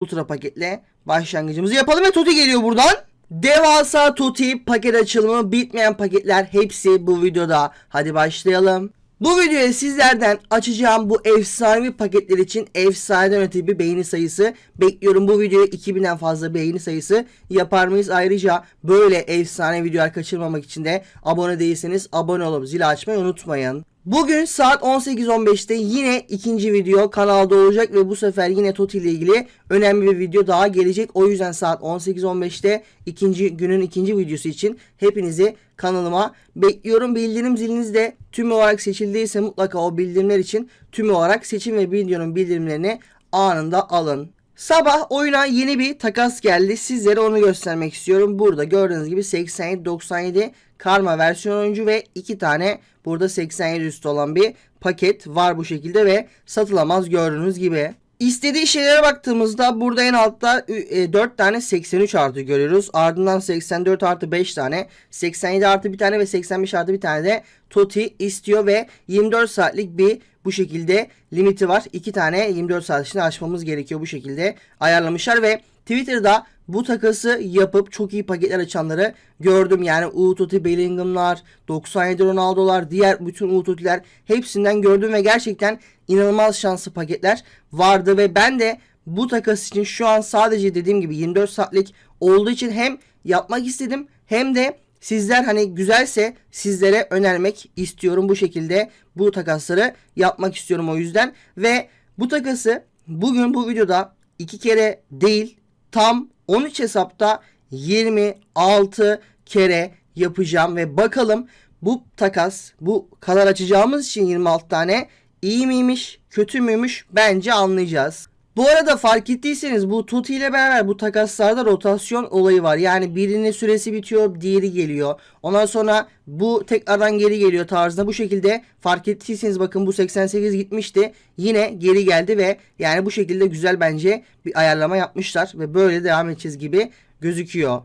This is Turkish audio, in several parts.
Ultra paketle başlangıcımızı yapalım ve Toti geliyor buradan. Devasa Toti paket açılımı bitmeyen paketler hepsi bu videoda. Hadi başlayalım. Bu videoya sizlerden açacağım bu efsanevi paketler için efsaneden öte bir beğeni sayısı bekliyorum. Bu videoya 2000'den fazla beğeni sayısı yapar mıyız? Ayrıca böyle efsane videolar kaçırmamak için de abone değilseniz abone olup zil açmayı unutmayın. Bugün saat 18.15'te yine ikinci video kanalda olacak ve bu sefer yine Toti ile ilgili önemli bir video daha gelecek. O yüzden saat 18.15'te ikinci günün ikinci videosu için hepinizi kanalıma bekliyorum. Bildirim ziliniz de tüm olarak seçildiyse mutlaka o bildirimler için tüm olarak seçin ve videonun bildirimlerini anında alın. Sabah oyuna yeni bir takas geldi. Sizlere onu göstermek istiyorum. Burada gördüğünüz gibi 87-97 karma versiyon oyuncu ve iki tane burada 87 üstü olan bir paket var bu şekilde ve satılamaz gördüğünüz gibi. İstediği şeylere baktığımızda burada en altta 4 tane 83 artı görüyoruz. Ardından 84 artı 5 tane, 87 artı bir tane ve 85 artı bir tane de Toti istiyor ve 24 saatlik bir bu şekilde limiti var. 2 tane 24 saat içinde açmamız gerekiyor bu şekilde ayarlamışlar ve Twitter'da bu takası yapıp çok iyi paketler açanları gördüm. Yani Utoti Bellingham'lar, 97 Ronaldo'lar, diğer bütün Utoti'ler hepsinden gördüm ve gerçekten inanılmaz şanslı paketler vardı ve ben de bu takas için şu an sadece dediğim gibi 24 saatlik olduğu için hem yapmak istedim hem de Sizler hani güzelse sizlere önermek istiyorum bu şekilde bu takasları yapmak istiyorum o yüzden ve bu takası bugün bu videoda iki kere değil tam 13 hesapta 26 kere yapacağım ve bakalım bu takas bu kadar açacağımız için 26 tane iyi miymiş kötü müymüş bence anlayacağız. Bu arada fark ettiyseniz bu Tuti ile beraber bu takaslarda rotasyon olayı var. Yani birinin süresi bitiyor, diğeri geliyor. Ondan sonra bu tekrardan geri geliyor tarzında bu şekilde fark ettiyseniz bakın bu 88 gitmişti. Yine geri geldi ve yani bu şekilde güzel bence bir ayarlama yapmışlar ve böyle devam edeceğiz gibi gözüküyor.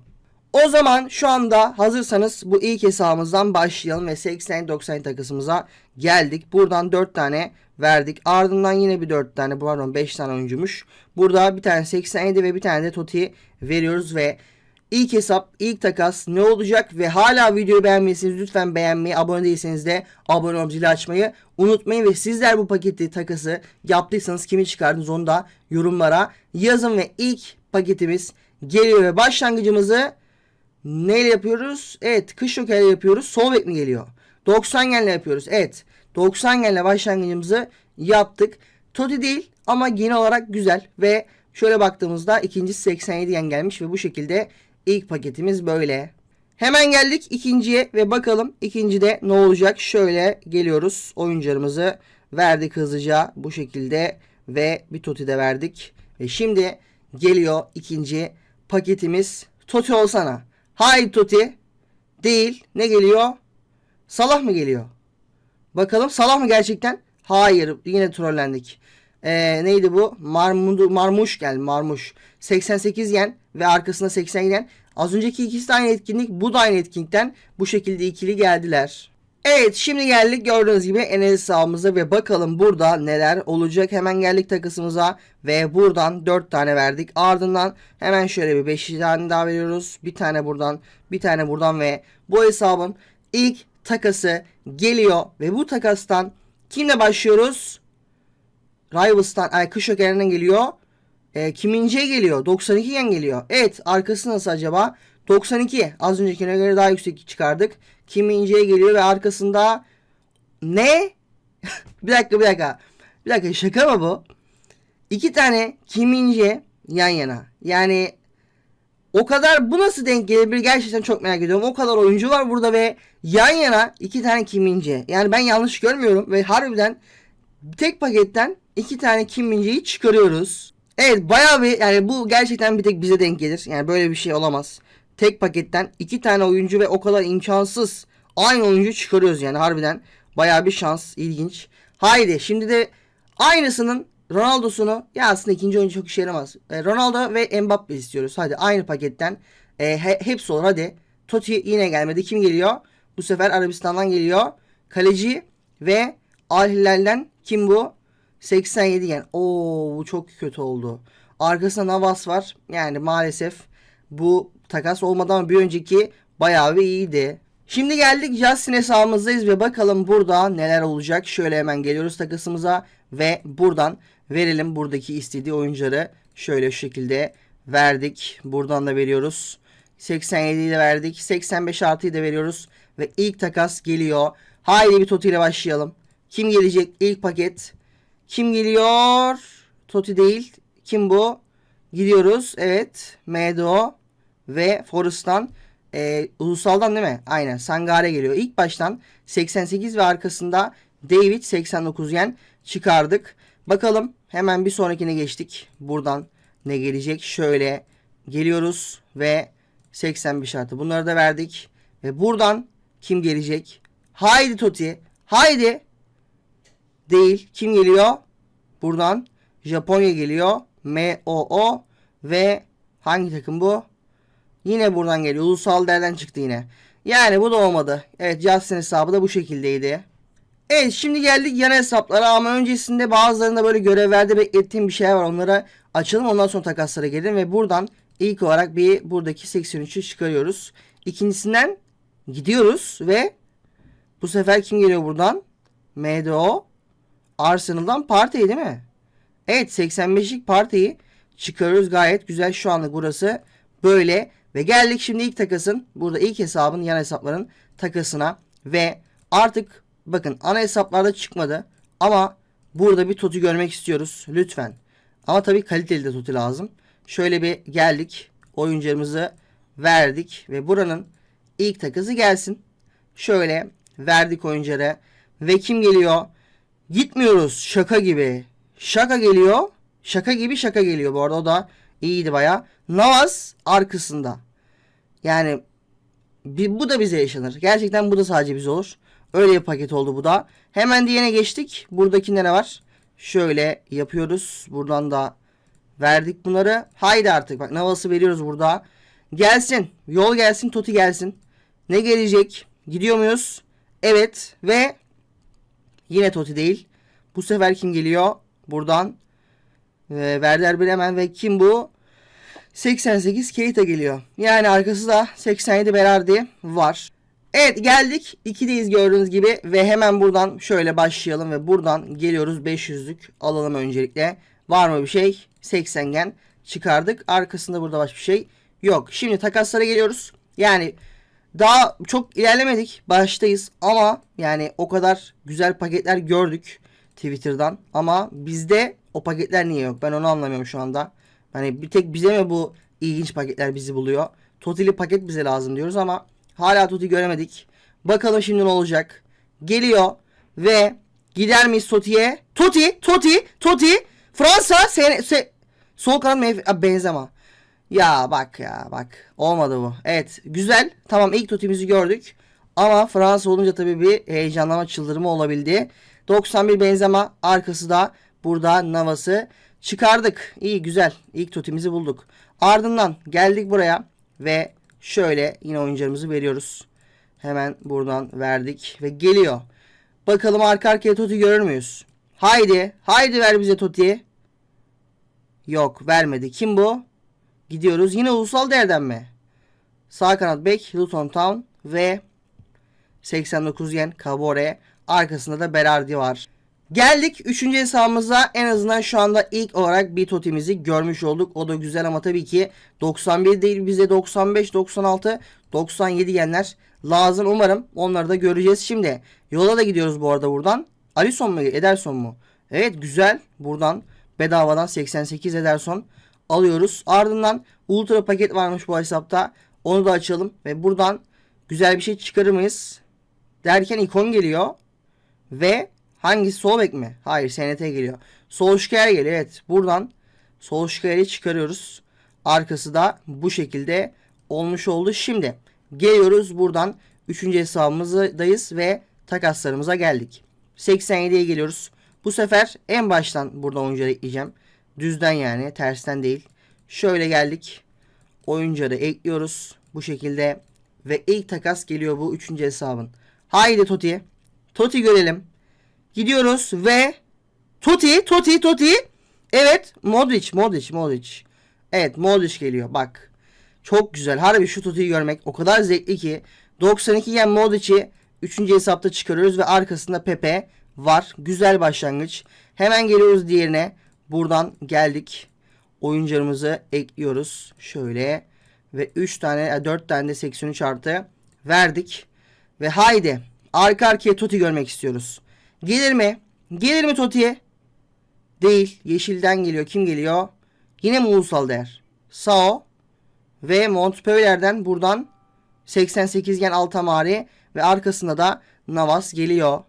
O zaman şu anda hazırsanız bu ilk hesabımızdan başlayalım ve 80-90 takısımıza geldik. Buradan 4 tane verdik. Ardından yine bir 4 tane pardon 5 tane oyuncumuş. Burada bir tane 87 ve bir tane de Toti veriyoruz ve ilk hesap ilk takas ne olacak ve hala videoyu beğenmiyorsanız lütfen beğenmeyi abone değilseniz de abone olup zili açmayı unutmayın ve sizler bu paketi takası yaptıysanız kimi çıkardınız onu da yorumlara yazın ve ilk paketimiz geliyor ve başlangıcımızı Neyle yapıyoruz? Evet kış jokerle yapıyoruz. Sol bek mi geliyor? 90 genle yapıyoruz. Evet 90 genle başlangıcımızı yaptık. Toti değil ama genel olarak güzel. Ve şöyle baktığımızda ikincisi 87 yen gelmiş ve bu şekilde ilk paketimiz böyle. Hemen geldik ikinciye ve bakalım ikincide ne olacak. Şöyle geliyoruz. Oyuncularımızı verdik hızlıca bu şekilde ve bir Toti de verdik. Ve şimdi geliyor ikinci paketimiz. Toti olsana. Haydi Toti. Değil. Ne geliyor? Salah mı geliyor? Bakalım Salah mı gerçekten? Hayır. Yine trollendik. Ee, neydi bu? Marmudu, Marmuş gel. Marmuş. 88 yen ve arkasında 80 yen. Az önceki ikisi de aynı etkinlik. Bu da aynı etkinlikten. Bu şekilde ikili geldiler. Evet şimdi geldik gördüğünüz gibi Enes sahamıza ve bakalım burada neler olacak. Hemen geldik takısımıza ve buradan 4 tane verdik. Ardından hemen şöyle bir 5 tane daha veriyoruz. Bir tane buradan bir tane buradan ve bu hesabın ilk takası geliyor. Ve bu takastan kimle başlıyoruz? Rivals'tan ay kış ökerinden geliyor. E, kiminciye geliyor? 92 yen geliyor. Evet arkası nasıl acaba? 92. Az öncekine göre daha yüksek çıkardık. Kim İnce'ye geliyor ve arkasında ne? bir dakika bir dakika. Bir dakika şaka mı bu? İki tane Kim İnce yan yana. Yani o kadar bu nasıl denk gelebilir gerçekten çok merak ediyorum. O kadar oyuncu var burada ve yan yana iki tane Kim İnce. Yani ben yanlış görmüyorum ve harbiden tek paketten iki tane Kim İnce'yi çıkarıyoruz. Evet bayağı bir yani bu gerçekten bir tek bize denk gelir. Yani böyle bir şey olamaz tek paketten iki tane oyuncu ve o kadar imkansız aynı oyuncu çıkarıyoruz yani harbiden baya bir şans ilginç. Haydi şimdi de aynısının Ronaldo'sunu ya aslında ikinci oyuncu çok işe yaramaz. E, Ronaldo ve Mbappe istiyoruz. Hadi aynı paketten e, he, hepsi olur hadi. Totti yine gelmedi. Kim geliyor? Bu sefer Arabistan'dan geliyor. Kaleci ve Al Hilal'den kim bu? 87 yen. Oo bu çok kötü oldu. Arkasında Navas var. Yani maalesef bu takas olmadan bir önceki bayağı bir iyiydi. Şimdi geldik Justin hesabımızdayız ve bakalım burada neler olacak. Şöyle hemen geliyoruz takasımıza ve buradan verelim buradaki istediği oyuncuları. Şöyle şu şekilde verdik. Buradan da veriyoruz. 87'yi de verdik. 85 artıyı da veriyoruz. Ve ilk takas geliyor. Haydi bir Toti ile başlayalım. Kim gelecek? İlk paket. Kim geliyor? Toti değil. Kim bu? Gidiyoruz. Evet. Medo ve Forrest'tan e, ulusaldan değil mi? Aynen. Sangare geliyor. İlk baştan 88 ve arkasında David 89 yen çıkardık. Bakalım hemen bir sonrakine geçtik. Buradan ne gelecek? Şöyle geliyoruz ve 81 şartı. Bunları da verdik. Ve buradan kim gelecek? Haydi Toti. Haydi. Değil. Kim geliyor? Buradan Japonya geliyor. MOO ve hangi takım bu? Yine buradan geliyor. Ulusal derden çıktı yine. Yani bu da olmadı. Evet Justin hesabı da bu şekildeydi. Evet şimdi geldik yan hesaplara ama öncesinde bazılarında böyle görevlerde beklettiğim bir şey var. Onlara açalım ondan sonra takaslara gelelim ve buradan ilk olarak bir buradaki 83'ü çıkarıyoruz. İkincisinden gidiyoruz ve bu sefer kim geliyor buradan? MDO Arsenal'dan Partey değil mi? Evet 85'lik Partey'i çıkarıyoruz gayet güzel şu anlık burası böyle ve geldik şimdi ilk takasın burada ilk hesabın yan hesapların takasına ve artık bakın ana hesaplarda çıkmadı ama burada bir totu görmek istiyoruz lütfen. Ama tabii kaliteli de totu lazım. Şöyle bir geldik oyuncularımızı verdik ve buranın ilk takası gelsin. Şöyle verdik oyunculara ve kim geliyor? Gitmiyoruz şaka gibi. Şaka geliyor. Şaka gibi şaka geliyor bu arada o da iyiydi baya. Navas arkasında. Yani bu da bize yaşanır. Gerçekten bu da sadece bize olur. Öyle bir paket oldu bu da. Hemen diğerine geçtik. Buradakinde ne var? Şöyle yapıyoruz. Buradan da verdik bunları. Haydi artık bak Navas'ı veriyoruz burada. Gelsin. Yol gelsin. Toti gelsin. Ne gelecek? Gidiyor muyuz? Evet. Ve yine Toti değil. Bu sefer kim geliyor? Buradan e, Werder Bremen ve kim bu? 88 Keita geliyor. Yani arkası da 87 Berardi var. Evet geldik. 2'deyiz gördüğünüz gibi ve hemen buradan şöyle başlayalım ve buradan geliyoruz 500'lük alalım öncelikle. Var mı bir şey? 80 gen çıkardık. Arkasında burada başka bir şey yok. Şimdi takaslara geliyoruz. Yani daha çok ilerlemedik. Baştayız ama yani o kadar güzel paketler gördük Twitter'dan. Ama bizde o paketler niye yok? Ben onu anlamıyorum şu anda. Hani bir tek bize mi bu ilginç paketler bizi buluyor? Totili paket bize lazım diyoruz ama hala Toti göremedik. Bakalım şimdi ne olacak? Geliyor ve gider miyiz Toti'ye? Toti, Toti, Toti. Fransa sen, se, sol kanat meyve, Benzema. Ya bak ya bak. Olmadı bu. Evet güzel. Tamam ilk Toti'mizi gördük. Ama Fransa olunca tabii bir heyecanlama çıldırma olabildi. 91 Benzema arkası da burada Navas'ı çıkardık. İyi güzel. İlk Toti'mizi bulduk. Ardından geldik buraya ve şöyle yine oyuncularımızı veriyoruz. Hemen buradan verdik ve geliyor. Bakalım arka arkaya Toti görür müyüz? Haydi. Haydi ver bize Toti'yi. Yok vermedi. Kim bu? Gidiyoruz. Yine ulusal değerden mi? Sağ kanat bek Luton Town ve 89 yen Kabore. Arkasında da Berardi var. Geldik 3. hesabımıza en azından şu anda ilk olarak bir totimizi görmüş olduk. O da güzel ama tabii ki 91 değil bize 95, 96, 97 yenler lazım. Umarım onları da göreceğiz. Şimdi yola da gidiyoruz bu arada buradan. Alisson mu Ederson mu? Evet güzel. Buradan bedavadan 88 Ederson alıyoruz. Ardından ultra paket varmış bu hesapta. Onu da açalım ve buradan güzel bir şey çıkarır mıyız? Derken ikon geliyor. Ve hangisi sol bek mi? Hayır SNT geliyor. Solskjaer geliyor evet. Buradan Solskjaer'i çıkarıyoruz. Arkası da bu şekilde olmuş oldu. Şimdi geliyoruz buradan 3. hesabımızdayız ve takaslarımıza geldik. 87'ye geliyoruz. Bu sefer en baştan burada oyuncuları ekleyeceğim. Düzden yani tersten değil. Şöyle geldik. Oyuncuları ekliyoruz. Bu şekilde. Ve ilk takas geliyor bu 3. hesabın. Haydi Toti. Toti görelim. Gidiyoruz ve Toti, Toti, Toti. Evet Modric Modric Modric. Evet Modric geliyor bak. Çok güzel. Harbi şu tutuyu görmek o kadar zevkli ki. 92 gen Modric'i 3. hesapta çıkarıyoruz ve arkasında Pepe var. Güzel başlangıç. Hemen geliyoruz diğerine. Buradan geldik. Oyuncularımızı ekliyoruz. Şöyle. Ve 3 tane 4 tane de 83 artı verdik. Ve haydi arka arkaya Totti görmek istiyoruz. Gelir mi? Gelir mi Totti'ye? Değil. Yeşilden geliyor. Kim geliyor? Yine mi Ulusal Değer? Sao ve Montpellier'den buradan 88 gen Altamari ve arkasında da Navas geliyor.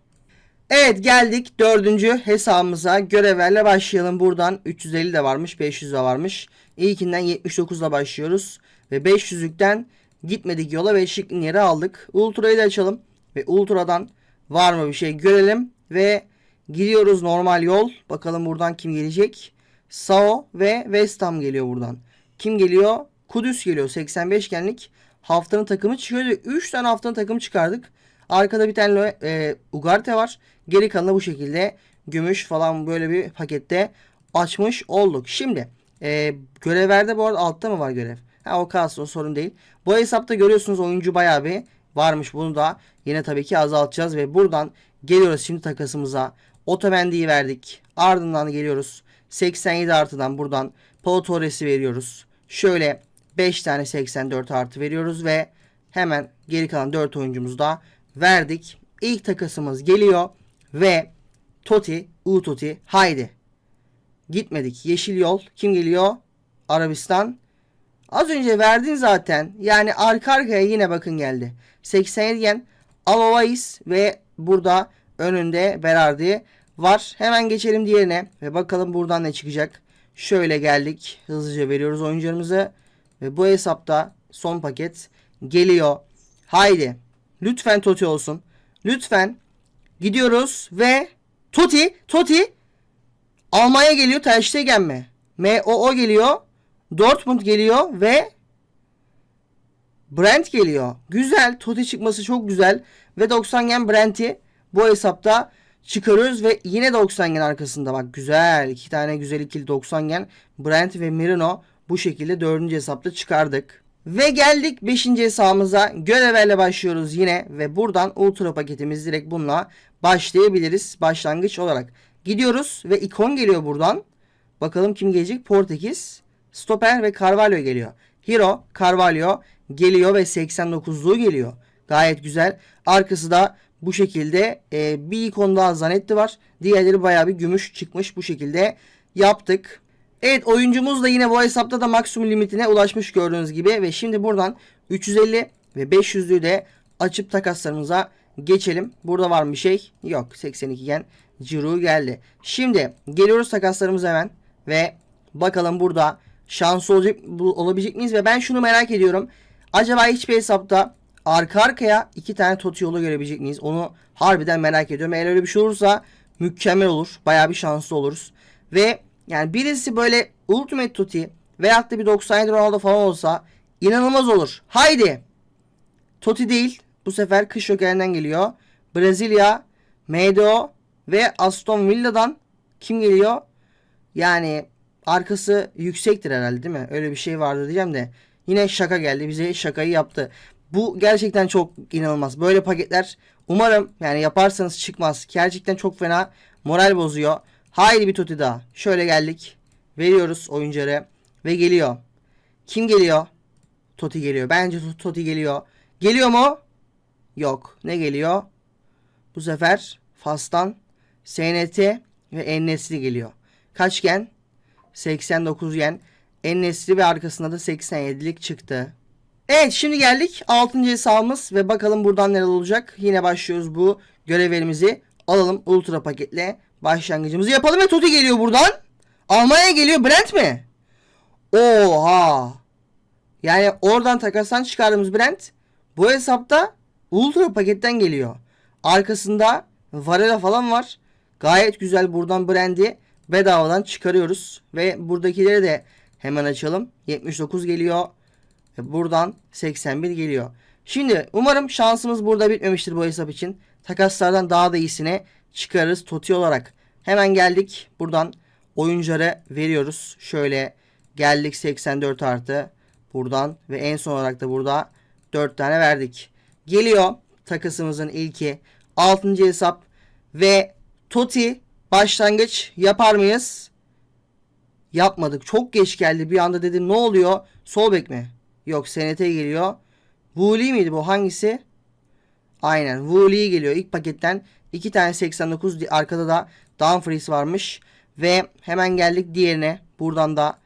Evet geldik dördüncü hesabımıza. Görevlerle başlayalım. Buradan 350 de varmış, 500 de varmış. İlkinden 79 ile başlıyoruz. Ve 500'lükten gitmedik yola ve şıklın yeri aldık. Ultra'yı da açalım. Ve Ultra'dan var mı bir şey görelim. Ve gidiyoruz normal yol. Bakalım buradan kim gelecek. Sao ve West Ham geliyor buradan. Kim geliyor? Kudüs geliyor. 85 genlik haftanın takımı çıkıyor. 3 tane haftanın takımı çıkardık. Arkada bir tane e, Ugarte var. Geri kalanı bu şekilde gümüş falan böyle bir pakette açmış olduk. Şimdi e, görevlerde bu arada altta mı var görev? Ha o kalsın o sorun değil. Bu hesapta görüyorsunuz oyuncu bayağı bir varmış. Bunu da yine tabii ki azaltacağız ve buradan geliyoruz şimdi takasımıza. Otamendi'yi verdik. Ardından geliyoruz. 87 artıdan buradan Pau Torres'i veriyoruz. Şöyle 5 tane 84 artı veriyoruz ve hemen geri kalan 4 oyuncumuzu da verdik. İlk takasımız geliyor ve Toti, U Toti haydi. Gitmedik. Yeşil yol. Kim geliyor? Arabistan. Az önce verdin zaten. Yani arka arkaya yine bakın geldi. 87 yen Alovais ve burada önünde Berardi var. Hemen geçelim diğerine ve bakalım buradan ne çıkacak. Şöyle geldik. Hızlıca veriyoruz oyuncularımızı. Ve bu hesapta son paket geliyor. Haydi. Lütfen Toti olsun. Lütfen. Gidiyoruz ve Toti, Toti Almanya geliyor. Ter Stegen mi? MOO geliyor. Dortmund geliyor ve Brent geliyor. Güzel. Toti çıkması çok güzel. Ve 90 gen Brent'i bu hesapta çıkarıyoruz ve yine 90 gen arkasında bak güzel. iki tane güzel ikili 90 gen Brent ve Mirino bu şekilde dördüncü hesapta çıkardık. Ve geldik 5. hesabımıza. Görevlerle başlıyoruz yine ve buradan ultra paketimiz direkt bununla başlayabiliriz başlangıç olarak. Gidiyoruz ve ikon geliyor buradan. Bakalım kim gelecek? Portekiz, Stoper ve Carvalho geliyor. Hero, Carvalho geliyor ve 89'luğu geliyor. Gayet güzel. Arkası da bu şekilde e, bir ikon daha Zanetti var. Diğerleri baya bir gümüş çıkmış bu şekilde yaptık. Evet oyuncumuz da yine bu hesapta da maksimum limitine ulaşmış gördüğünüz gibi. Ve şimdi buradan 350 ve 500'lüğü de açıp takaslarımıza geçelim. Burada var mı bir şey? Yok 82 gen Ciro geldi. Şimdi geliyoruz takaslarımıza hemen. Ve bakalım burada şanslı olacak, olabilecek miyiz? Ve ben şunu merak ediyorum. Acaba hiçbir hesapta arka arkaya iki tane tot yolu görebilecek miyiz? Onu harbiden merak ediyorum. Eğer öyle bir şey olursa mükemmel olur. Bayağı bir şanslı oluruz. Ve yani birisi böyle Ultimate Tuti veyahut da bir 97 Ronaldo falan olsa inanılmaz olur. Haydi. Totti değil. Bu sefer kış jokerinden geliyor. Brezilya, MDO ve Aston Villa'dan kim geliyor? Yani arkası yüksektir herhalde değil mi? Öyle bir şey vardı diyeceğim de. Yine şaka geldi. Bize şakayı yaptı. Bu gerçekten çok inanılmaz. Böyle paketler umarım yani yaparsanız çıkmaz. Gerçekten çok fena moral bozuyor. Haydi bir Totti daha. Şöyle geldik. Veriyoruz oyuncuları. Ve geliyor. Kim geliyor? Totti geliyor. Bence Totti geliyor. Geliyor mu? Yok. Ne geliyor? Bu sefer Fas'tan SNT ve Ennesli geliyor. Kaç gen? 89 gen. Ennesli ve arkasında da 87'lik çıktı. Evet şimdi geldik 6. hesabımız ve bakalım buradan neler olacak. Yine başlıyoruz bu görevlerimizi alalım ultra paketle başlangıcımızı yapalım ve Totti geliyor buradan. Almanya geliyor Brent mi? Oha. Yani oradan takastan çıkardığımız Brent bu hesapta ultra paketten geliyor. Arkasında Varela falan var. Gayet güzel buradan Brand'i bedavadan çıkarıyoruz. Ve buradakileri de hemen açalım. 79 geliyor. Buradan 81 geliyor. Şimdi umarım şansımız burada bitmemiştir bu hesap için. Takaslardan daha da iyisine çıkarırız Toti olarak. Hemen geldik. Buradan oyunculara veriyoruz. Şöyle geldik 84 artı buradan ve en son olarak da burada 4 tane verdik. Geliyor takısımızın ilki 6. hesap ve Toti başlangıç yapar mıyız? Yapmadık. Çok geç geldi. Bir anda dedim ne oluyor? Sol bek mi? Yok SNT geliyor. Wooly miydi bu? Hangisi? Aynen. Wooly geliyor ilk paketten. iki tane 89 di- arkada da Dumfries varmış. Ve hemen geldik diğerine. Buradan da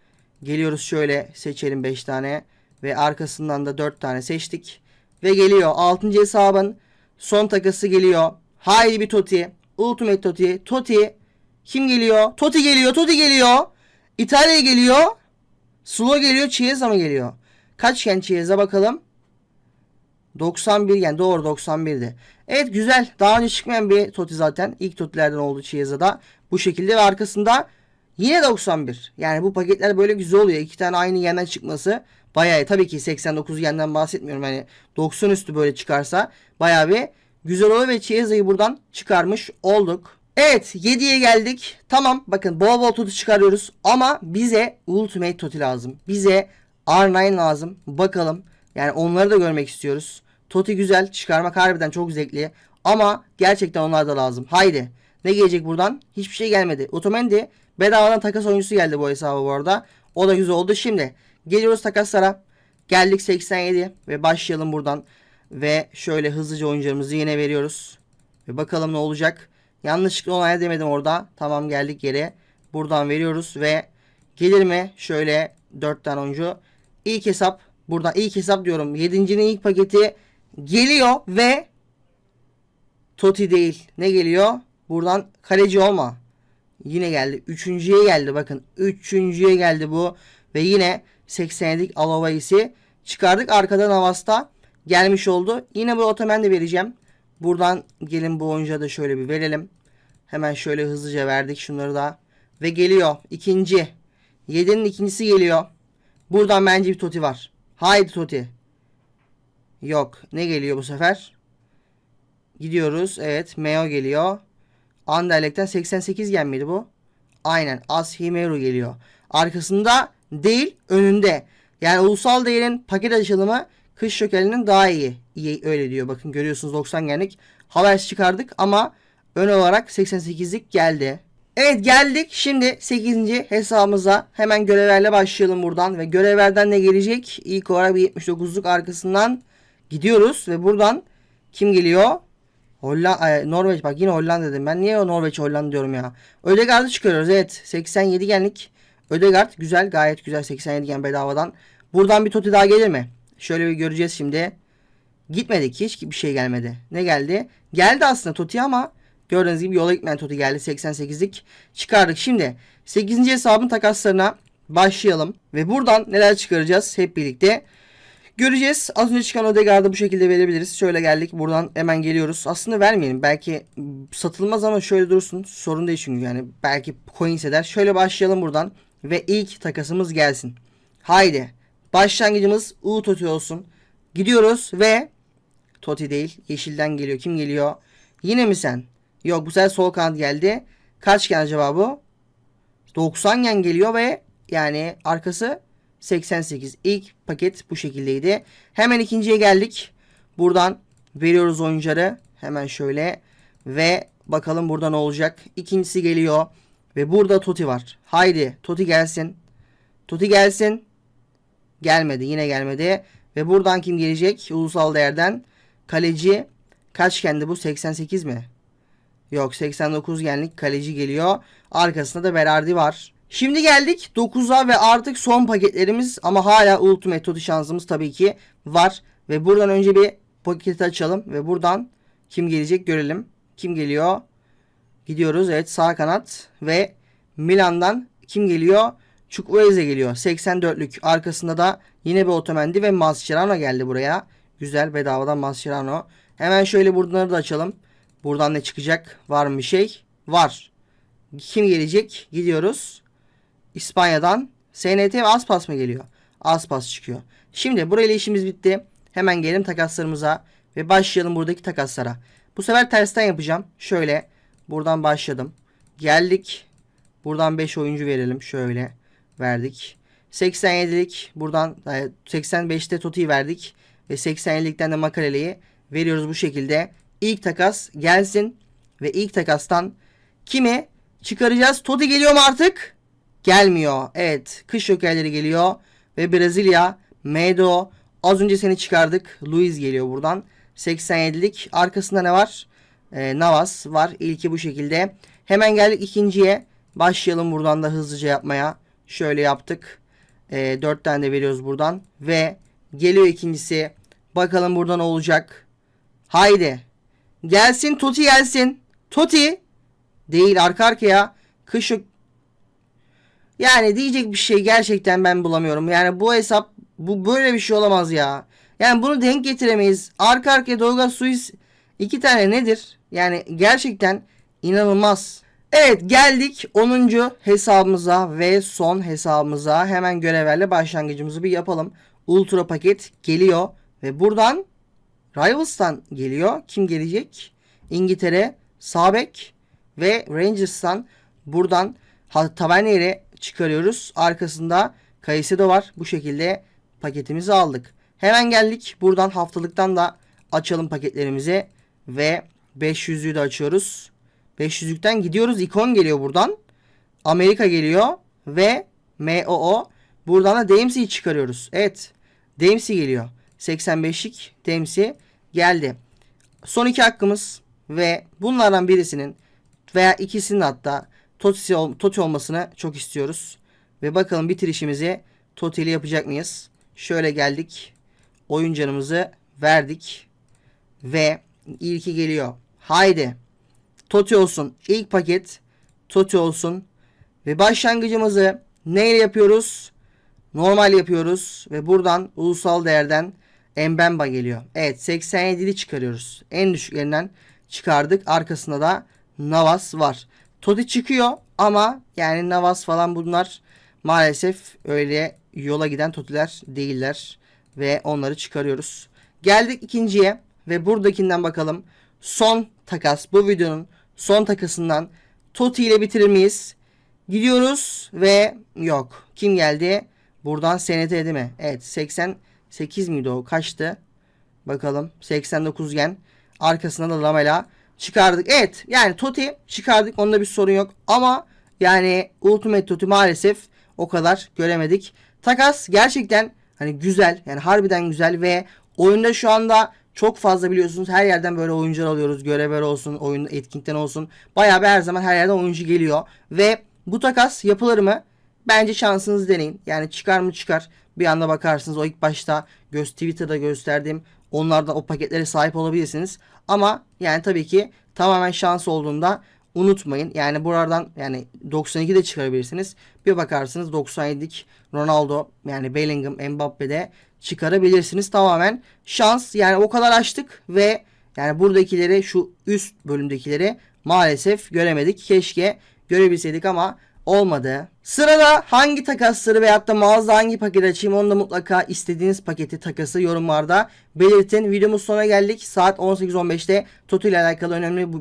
geliyoruz şöyle seçelim 5 tane. Ve arkasından da 4 tane seçtik. Ve geliyor 6. hesabın son takası geliyor. Haydi bir Toti. Ultimate Toti. Toti. Kim geliyor? Toti geliyor. Toti geliyor. İtalya geliyor. Slow geliyor. Chiesa mı geliyor? Kaçken Chiesa bakalım. 91 yani doğru 91'di. Evet güzel. Daha önce çıkmayan bir Toti zaten. İlk Totilerden oldu Chiesa'da. Bu şekilde ve arkasında yine 91. Yani bu paketler böyle güzel oluyor. İki tane aynı yenden çıkması bayağı. Tabii ki 89 yenden bahsetmiyorum. Hani 90 üstü böyle çıkarsa bayağı bir güzel oluyor ve Chiesa'yı buradan çıkarmış olduk. Evet 7'ye geldik. Tamam bakın bol bol Toti çıkarıyoruz ama bize Ultimate Toti lazım. Bize R9 lazım. Bakalım. Yani onları da görmek istiyoruz. Toti güzel. Çıkarmak harbiden çok zevkli. Ama gerçekten onlar da lazım. Haydi. Ne gelecek buradan? Hiçbir şey gelmedi. Otamendi bedavadan takas oyuncusu geldi bu hesaba bu arada. O da güzel oldu. Şimdi geliyoruz takaslara. Geldik 87 ve başlayalım buradan. Ve şöyle hızlıca oyuncularımızı yine veriyoruz. Ve bakalım ne olacak. Yanlışlıkla onay demedim orada. Tamam geldik yere. Buradan veriyoruz ve gelir mi? Şöyle 4 tane oyuncu. İlk hesap buradan ilk hesap diyorum. 7.'nin ilk paketi geliyor ve Toti değil. Ne geliyor? Buradan kaleci olma. Yine geldi. Üçüncüye geldi. Bakın. Üçüncüye geldi bu. Ve yine 87'lik Alova'yı çıkardık. Arkadan Avasta gelmiş oldu. Yine bu otomen de vereceğim. Buradan gelin bu oyuncuya da şöyle bir verelim. Hemen şöyle hızlıca verdik şunları da. Ve geliyor. ikinci. 7'nin ikincisi geliyor. Buradan bence bir Toti var. Haydi Toti. Yok. Ne geliyor bu sefer? Gidiyoruz. Evet. Meo geliyor. Anderlecht'ten 88 gen miydi bu? Aynen. Ashimeru geliyor. Arkasında değil önünde. Yani ulusal değerin paket açılımı kış şökelinin daha iyi. İyi öyle diyor. Bakın görüyorsunuz 90 genlik. Havers çıkardık ama ön olarak 88'lik geldi. Evet geldik şimdi 8. hesabımıza hemen görevlerle başlayalım buradan ve görevlerden ne gelecek? İlk olarak bir 79'luk arkasından gidiyoruz ve buradan kim geliyor? Hollanda, Norveç bak yine Hollanda dedim. Ben niye Norveç Hollanda diyorum ya. Ödegard'ı çıkarıyoruz evet. 87 genlik. Ödegard güzel gayet güzel 87 gen bedavadan. Buradan bir Toti daha gelir mi? Şöyle bir göreceğiz şimdi. Gitmedik hiç bir şey gelmedi. Ne geldi? Geldi aslında Toti ama gördüğünüz gibi yola gitmeyen Toti geldi. 88'lik çıkardık. Şimdi 8. hesabın takaslarına başlayalım. Ve buradan neler çıkaracağız hep birlikte. Göreceğiz. Az önce çıkan Odegaard'ı bu şekilde verebiliriz. Şöyle geldik. Buradan hemen geliyoruz. Aslında vermeyelim. Belki satılmaz ama şöyle dursun. Sorun değil çünkü yani. Belki coins eder. Şöyle başlayalım buradan. Ve ilk takasımız gelsin. Haydi. Başlangıcımız U Toti olsun. Gidiyoruz ve Toti değil. Yeşilden geliyor. Kim geliyor? Yine mi sen? Yok bu sefer sol kanat geldi. Kaç gen acaba bu? 90 gen geliyor ve yani arkası 88. İlk paket bu şekildeydi. Hemen ikinciye geldik. Buradan veriyoruz oyuncuları. Hemen şöyle. Ve bakalım burada ne olacak. İkincisi geliyor. Ve burada Toti var. Haydi Toti gelsin. Toti gelsin. Gelmedi. Yine gelmedi. Ve buradan kim gelecek? Ulusal değerden. Kaleci. Kaç kendi bu? 88 mi? Yok 89 genlik kaleci geliyor. Arkasında da Berardi var. Şimdi geldik 9'a ve artık son paketlerimiz ama hala Ultimate Toti şansımız tabii ki var. Ve buradan önce bir paketi açalım ve buradan kim gelecek görelim. Kim geliyor? Gidiyoruz evet sağ kanat ve Milan'dan kim geliyor? Chukwueze geliyor. 84'lük. Arkasında da yine bir otomendi ve Mascherano geldi buraya. Güzel bedavadan Mascherano. Hemen şöyle buradan da açalım. Buradan ne çıkacak? Var mı bir şey? Var. Kim gelecek? Gidiyoruz. İspanya'dan SNT ve Aspas mı geliyor? Aspas çıkıyor. Şimdi burayla işimiz bitti. Hemen gelelim takaslarımıza ve başlayalım buradaki takaslara. Bu sefer tersten yapacağım. Şöyle buradan başladım. Geldik. Buradan 5 oyuncu verelim. Şöyle verdik. 87'lik buradan e, 85'te Toti'yi verdik. Ve 87'likten de Makalele'yi veriyoruz bu şekilde. İlk takas gelsin. Ve ilk takastan kimi çıkaracağız? Toti geliyor mu artık? Gelmiyor. Evet. Kış jokerleri geliyor. Ve Brezilya. Medo. Az önce seni çıkardık. Luis geliyor buradan. 87'lik. Arkasında ne var? Ee, Navas var. İlki bu şekilde. Hemen geldik ikinciye. Başlayalım buradan da hızlıca yapmaya. Şöyle yaptık. Ee, 4 tane de veriyoruz buradan. Ve geliyor ikincisi. Bakalım burada ne olacak. Haydi. Gelsin Toti gelsin. Toti. Değil arka arkaya. Kış yok. Yani diyecek bir şey gerçekten ben bulamıyorum. Yani bu hesap bu böyle bir şey olamaz ya. Yani bunu denk getiremeyiz. Arka arkaya Dolga Suis iki tane nedir? Yani gerçekten inanılmaz. Evet geldik 10. hesabımıza ve son hesabımıza. Hemen görevlerle başlangıcımızı bir yapalım. Ultra paket geliyor ve buradan Rivals'tan geliyor. Kim gelecek? İngiltere, Sabek ve Rangers'tan buradan Tavernier'i çıkarıyoruz. Arkasında Caicedo var. Bu şekilde paketimizi aldık. Hemen geldik. Buradan haftalıktan da açalım paketlerimizi. Ve 500'lüğü de açıyoruz. 500'lükten gidiyoruz. İkon geliyor buradan. Amerika geliyor. Ve MOO. Buradan da Dempsey'i çıkarıyoruz. Evet. Dempsey geliyor. 85'lik Dempsey geldi. Son iki hakkımız ve bunlardan birisinin veya ikisinin hatta Toti, ol- Toti olmasını çok istiyoruz. Ve bakalım bitirişimizi Toti ile yapacak mıyız? Şöyle geldik. Oyun canımızı verdik. Ve ilki geliyor. Haydi. Toti olsun. İlk paket Toti olsun. Ve başlangıcımızı neyle yapıyoruz? Normal yapıyoruz. Ve buradan ulusal değerden Mbemba geliyor. Evet 87'li çıkarıyoruz. En düşüklerinden çıkardık. Arkasında da Navas var. Toti çıkıyor ama yani Navas falan bunlar maalesef öyle yola giden Totiler değiller. Ve onları çıkarıyoruz. Geldik ikinciye ve buradakinden bakalım. Son takas bu videonun son takasından Toti ile bitirir miyiz? Gidiyoruz ve yok. Kim geldi? Buradan SNT değil mi? Evet 88 miydi o? Kaçtı? Bakalım 89 gen. Arkasına da Lamela çıkardık. Evet yani Toti çıkardık. Onda bir sorun yok. Ama yani Ultimate Toti maalesef o kadar göremedik. Takas gerçekten hani güzel. Yani harbiden güzel ve oyunda şu anda çok fazla biliyorsunuz her yerden böyle oyuncular alıyoruz. Görevler olsun, oyun etkinlikten olsun. Bayağı bir her zaman her yerden oyuncu geliyor. Ve bu takas yapılır mı? Bence şansınızı deneyin. Yani çıkar mı çıkar. Bir anda bakarsınız o ilk başta göz Twitter'da gösterdiğim onlardan o paketlere sahip olabilirsiniz. Ama yani tabii ki tamamen şans olduğunda unutmayın. Yani buradan yani 92 de çıkarabilirsiniz. Bir bakarsınız 97'lik Ronaldo yani Bellingham, Mbappe'de çıkarabilirsiniz. Tamamen şans. Yani o kadar açtık ve yani buradakileri şu üst bölümdekileri maalesef göremedik. Keşke görebilseydik ama olmadı. Sırada hangi takasları veyahut da mağazada hangi paket açayım onu da mutlaka istediğiniz paketi takası yorumlarda belirtin. Videomuz sonuna geldik. Saat 18.15'te Toto ile alakalı önemli bu,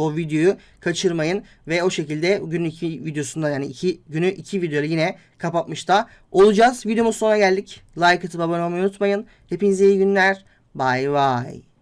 o videoyu kaçırmayın. Ve o şekilde günün iki videosunda yani iki günü iki videoyla yine kapatmış da olacağız. Videomuz sonuna geldik. Like atıp abone olmayı unutmayın. Hepinize iyi günler. Bye bye.